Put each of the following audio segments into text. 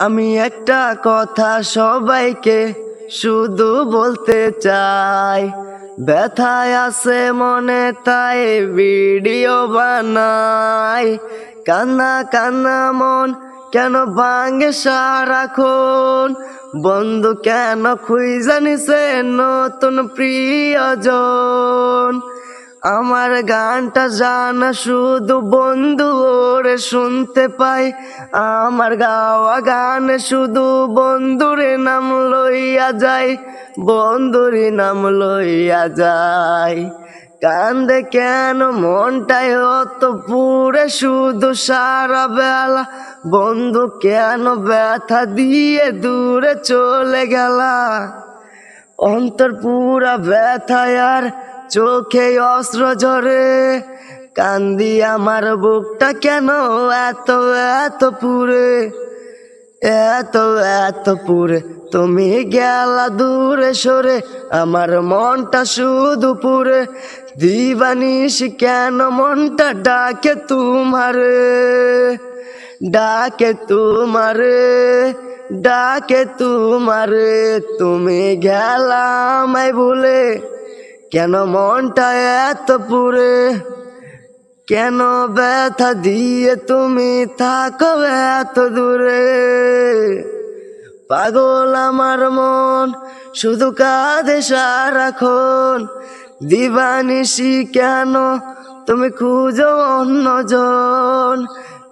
আমি একটা কথা সবাইকে শুধু বলতে চাই। ব্যথায় আছে মনে, তাই ভিডিও বানাই। কান্না কান্না মন কেন ভাঙে সারাক্ষণ? বন্ধু কেন খুঁজে নিছে নতুন প্রিয়জন? আমার গানটা জানা শুধু বন্ধু ওরে শুনতে পাই। আমার গাওয়া গান শুধু বন্ধুরে নাম লইয়া যায় বন্ধুরে নাম লইয়া যায় কান্দে কেন মনটাই অত পুরে শুধু সারা বেলা বন্ধু কেন ব্যথা দিয়ে দূরে চলে গেলা? অন্তর পুরা ব্যথা আর চোখে অস্ত্র ঝরে কান্দি আমার বুকটা কেন এত এত পুরে, এত এত পুরে? তুমি গেলা দূরে সরে, আমার মনটা শুধু পুরে। দিবানিস কেন মনটা ডাকে তোমারে? ডাকে তোমারে ডাকে তোমারে। তুমি গেলামাই বলে কেন মনটা এত পুরে কেন ব্যথা দিয়ে তুমি থাকো এত দূরে? পাগল আমার মন, শুধু কাঁদে সারাক্ষণ। দিবানিসি কেন তুমি খুঁজো অন্যজন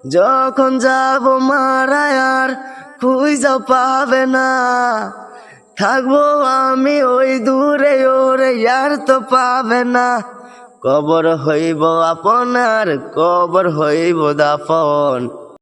যখন যাব মারা আর খুঁজো পাবে না। থাকব আমি ওই দূরে, ওরে আর তো পাবে না। কবর হইব আপনার কবর হইব দাফন।